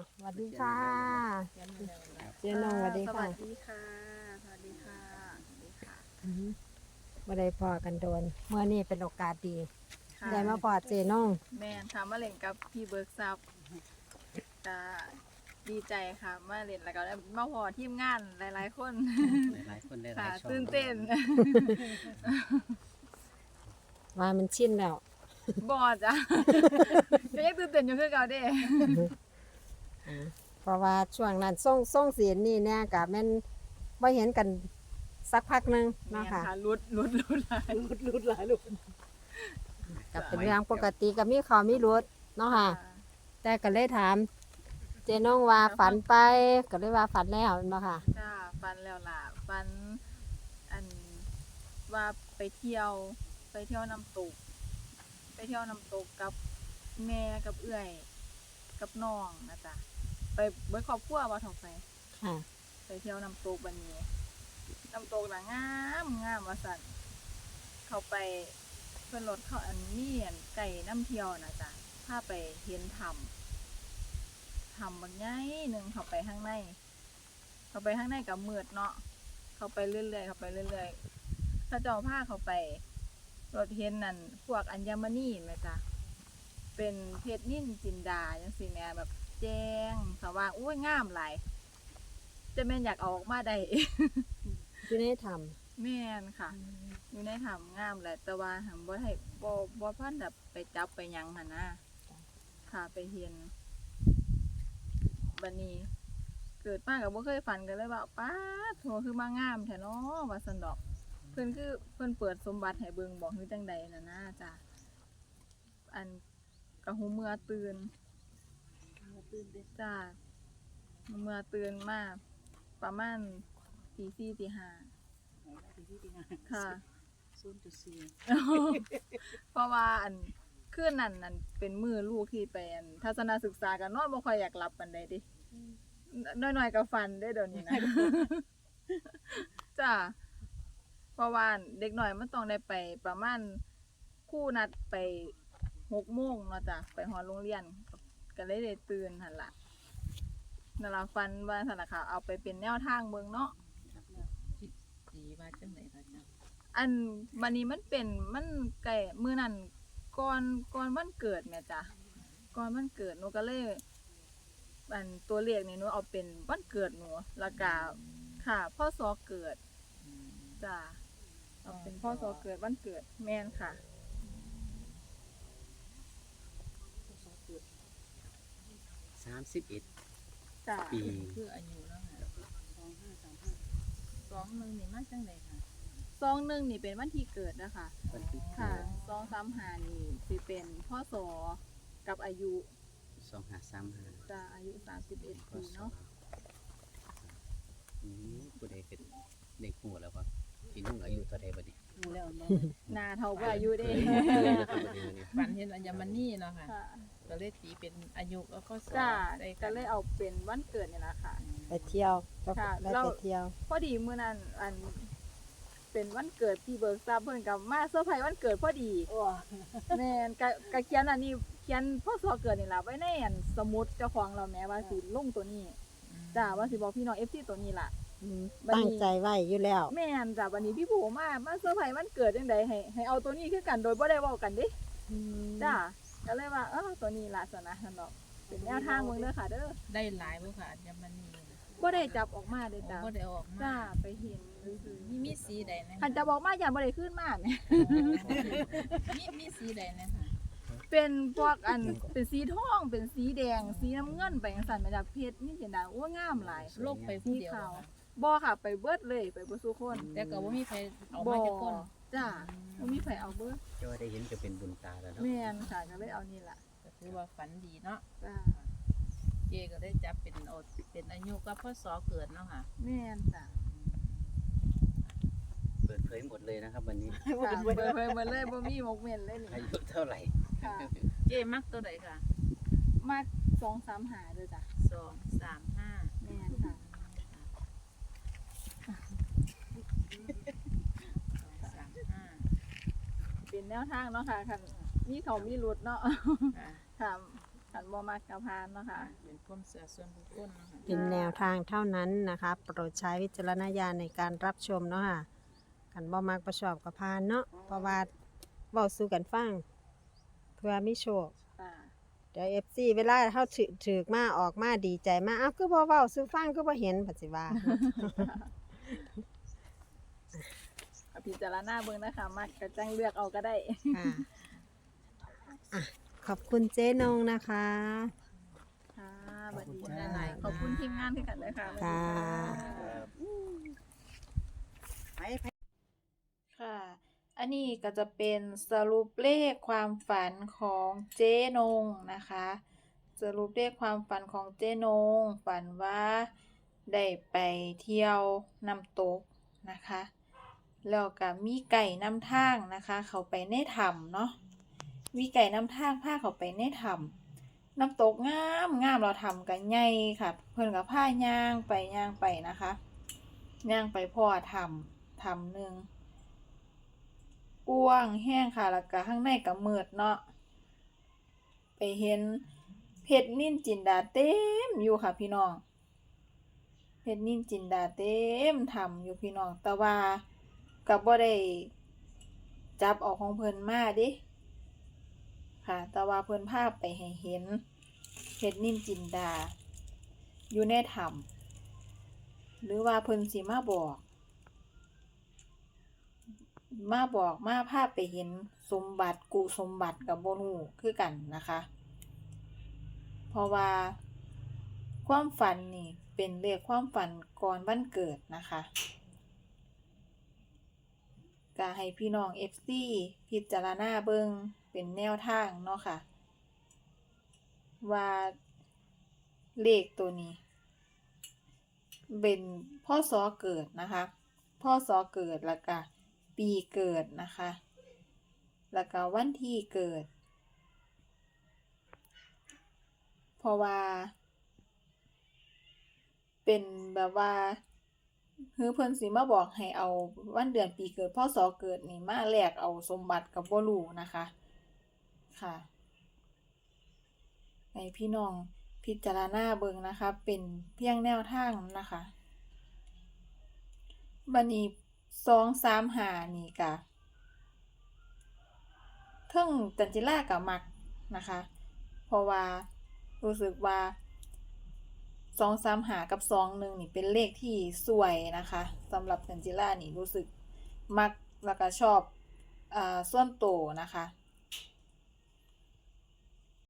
อะสวัสดีค่ะเจ๊นงสวัสดีสค่ะวัสดีค่ะ สวัสดีค่ะ สวัสดีค่ะอืมบ่ได้พอกันโดน เมื่อนี้เป็นโอกาสดีค่ะได้มาพอเจน้องแม่นค่ะมาเล่นกับพี่เบิร์กซับจะดีใจค่ะมาเล่นแล้วก็ได้มาพอทีมงานหลาย ๆ คนหลายๆคนได้หค่ะลายช่องตื่นเต้นว่ามันชินแล้วบอดจ้ะก็ยังตื่นเต้นอยู่คือเก่าเด้อ่า เพราะว่าช่วงนั้นส่งส่งเสียงนี่เนี่ยกับแม่นบ่เห็นกันสักพักหนึงแม่เนาะนค่ะค่ะรุดรุดรุดหลายรุดรุดหลายลูกกับเป็นเรื่องปกติก็มีข่าวมีรุดเนาะค่ะ แต่ก็เลยถาม เจน้องว่าฝันไปก็เลยว่าฝันแล้วแม่นบ่ค่ะ จ้าฟันแล้วล่ะฟันอันว่าไปเที่ยว ไปเที่ยวน้ำตก ไปเที่ยวน้ำตกกับแม่กับเอื้อย กับน้องนะจ๊ะ ไปเบิดครอบครัวว่าถอกไปค่ะ ไปเที่ยวน้ำตกบันนี้น้ำตกน่ะงามงามว่าสันเขาไปเพื่อนรถเขาอันนี้อันไก่น้ำเที่ยวนะจ๊ะพาไปเห็นถ้ำถ้ำบางใหญ่หนึ่งเขาไปข้างใน เขาไปข้างในกับมืดเนาะเขาไปเรื่อยๆเขาไปเรื่อยๆถ้าเจ้าผ้าเขาไปรถเห็นนั่นพวกอัญมณีไหมจ๊ะเป็นเพชรนิ่นจินดาจังสิแม่แบบ แจ้งสว่างอุ้ยงามหลายจะแม่นอยากเอาออกมาได้ที่ได้ทแม่นค่ะอยู่ในถ้ำงามแหละแต่ว่าหังบ่ให้บ่บ่พันแบบไปจับไปหยังหั่นนะค่ะไปเห็นบัดนี้ เกิดมากับบ่เคยฝันกันเลยว่าป้าดโหคือมางามแท้เนาะว่าซั่นดอก เพิ่นคือเพิ่นเปิดสมบัติให้เบิ่งบอกคือจังใดน่ะนะจ้ะอันกะหูเมื่อตื่น ตื่นเด้จ้าเมื่อตื่นมาประมาณตีสี่ตีห้าที่ที่ที่งานค่ะศูนย์จุดสี่เพราะว่าอันคืนนั้นนั่นเป็นมือลูกที่ไปอันทัศนศึกษากันนอนบ่ค่อยอยากหลับปานใดเดิน้อยๆก็ฟันได้อเดี๋ยวนี้นะจ้าเพราะว่าเด็กหน่อยมันต้องได้ไปประมาณครู่นัดไปหกโมงเนาะจ้ะไปหอโรงเรียน ก็เลยได้ตื่นหั่นล่ะนั่นล่ะฟันว่าซั่นล่ะค่ะ เอาไปเป็นแนวทางเบิ่งเนาะสีว่าจังไหนล่ะจ๊ะอันวันนี้มันเป็นมันไก่มือนั่นก่อนก่อนวันเกิดแม่จ้ะก่อนวันเกิดหนูก็เลยอันตัวเลขนี่หนูเอาเป็นวันเกิดหนูแล้วก็ค่ะพ่อซอเกิดจ้ะเอาเป็นพ่อซอเกิดวันเกิดแม่นค่ะามสิบเอ็ดจ้ะปี คืออายุแล้วค่ะสองห้าสามห้าสองหนึ่งนี่มาจังไหนค่ะซองหนึ่งนี่เป็นวันที่เกิดนะคะ วันที่ค่ะซองสามหานี่สิเป็นพ่อซอกับอายุสองห้าสามห้าจ้ะอายุสามสิบเอ็ดปีเนาะอืมผู้ใดเป็นเด็กหัวแล้วก็พี่นุ่งอายุเท่าใดบัดนี้ดูแล้วเนาะหนาเท่ากับอายุเด้เอ้ยนะครับบัดนี้บัดนี้ฝันเห็นอัญมณีเนาะค่ะ ค่ะ ก็เลยตีเป็นอายุแล้วก็สอจ้าได้ก็เลยเอาเป็นวันเกิดเนี่ยละค่ะำไปเที่ยวก็ค่ะได้เรา ไปเที่ยว พอดีมื้อนั้นอัน เป็นวันเกิดพี่เบิร์กทราบเพิ่นกับมาเซอร์ไพรส์วันเกิดพอดีโอ้แม่นกะกะเขียนอันนี้เขียนพ่อสอเกิดนี่ล่ะไว้ในอันสมุดเจ้าของเราแม้ว่าสิลงตัวนี้จ้าว่าสิบอกพี่น้อง FC ตัวนี้ล่ะ อืมบัดนี้ ตั้งใจไว้อยู่แล้ว แม่นจ้าวันนี้พี่ผู้มามาเซอร์ไพรส์วันเกิดจังไดให้ให้เอาตัวนี้คือกันโดยบ่ได้เว้ากันเด้อืมจ้า ก็เลยว่าเออตัวนี้ล่ะสนะนั่นดอกเป็นแนวทางเบิ่งเด้อค่ะ เด้อได้หลายบ่ค่ะอัญมณีบ่ได้จับออกมาเด้อโอ้จ้าบ่ได้ออกมาจ้าไปเห็นซื่อๆมีมีสีใดนะคันจะบอกมาอย่าบ่ได้ขึ้นมาแหมมีมีสีใดนะคะเป็นพวกอันเป็นสีทองเป็นสีแดง สีน้ำเงินไปจังซั่นมาจากเพชรนี่เห็นดาโอ้งามหลายโลกไปผู้เดียวสีขาวค่ะบ่ค่ะ ไปเบิดเลยไปเบ่สุคน แต่ก็บ่มีใครเอาบ่มาจากคน จ้าบ่มีไผเอาเบิดเจ้าได้เห็นจะเป็นบุญตาแล้วเนาะแม่นค่ะก็เลยเอานี่ล่ะก็ถือว่าฝันดีเนาะจ้าเจก็ได้จับเป็นโอดเป็นอายุก็พ่อสอเกิดเนาะค่ะแม่นจ้าเปิดเผยหมดเลยนะครับ วันนี้ค่ะเบิดเผยหมดเลยบ่มีหมกเม่นเลยนี่อายุเท่าไหร่ค่ะเจมักตัวใดค่ะ มาก2 3หาเด้อจ้ะสองสามห้า แม่นค่ะ สองสามห้า เป็นแนวทางเนาะค่ะคันมีเขามีรุดเนาะค่ะค่ะค่ะขันบ่มักกะพานเนาะค่ะ เป็นความเสื่อส่วนบุคคลนะคะเป็นแนวทางเท่านั้นนะคะ โปรดใช้วิจารณญาณในการรับชมเนาะค่ะกันบ่มักประชอบกับพานเนาะเพราะว่าเว้าสู่กันฟังเพื่อมีโชค ค่ะเดี๋ยว FC เวลาเฮาถือถือมาออกมาดีใจมาอ้าวคือบ่เว้าสู่ฟังคือบ่เห็นปัจจิว่าก็ พิจารณาเบิ่งนะคะมักกะจังเลือกเอาก็ได้ ค่ะอะ ขอบคุณเจ๊นงนะคะ ค่ะสวัสดีค่ะขอบคุณทีมงานที่กันเลยค่ะสวัสดีค่ะ ค่ะ อันนี้ก็จะเป็นสรุปเลขความฝันของเจ๊นงนะคะ สรุปเลขความฝันของเจ๊นง ฝันว่าได้ไปเที่ยวน้ำตกนะคะ แล้วก็มีไก่น้ำทางนะคะ เขาไปในถ้ำเนาะมีไก่น้ำทางพาเขาไปในถ้ำน้ำตกงามงามเราทำกันใหญ่ค่ะเพิ่นกับผ้าย่างไปย่างไปนะคะย่างไปพ่อถ้ำถ้ำหนึ่งกว้างแห้งค่ะแล้วก็ข้างในก็มืดเนาะไปเห็นเพชรนิ่นจินดาเต็มอยู่ค่ะพี่น้องเพชรนิ่นจินดาเต็มทำอยู่พี่น้องแต่ว่า กับบ่ได้จับออกของเพิ่นมาดิค่ะ แต่ว่าเพิ่นพาพไปให้เห็นเพชรนิ่นจินดา อยู่ในถ้ำหรือว่าเพิ่นสิมาบอก มาบอกมาพาพไปเห็นสมบัติกุสมบัติกับโบนูคือกันนะคะ เพราะว่าความฝันนี่เป็นเรียกความฝันก่อนวันเกิดนะคะ ก็ให้พี่น้อง FC พิจารณาเบิงเป็นแนวทางเนาะค่ะ ว่าเลขตัวนี้ เป็นพ่อสอเกิดนะคะพ่อสอเกิดแล้วก็ปีเกิดนะคะ แล้วก็วันที่เกิด เพราะว่า เป็นแบบว่า คือเพิ่นสิมาบอกให้เอาวันเดือนปีเกิดพ่อสอเกิดนี่มาแลกเอาสมบัติกับบ่รู้นะคะ ค่ะให้พี่น้องพิจารณาเบิ่งนะคะ เป็นเพียงแนวทางนะคะบันี้สองสามหานี่กะเทิงจันจิรากับมักนะคะ เพราะว่ารู้สึกว่า สองสามหากับสองหนึ่งนี่เป็นเลขที่สวยนะคะสำหรับเซนจิล่านี่รู้สึกมักแล้วก็ชอบอ่าส่วนโตนะคะ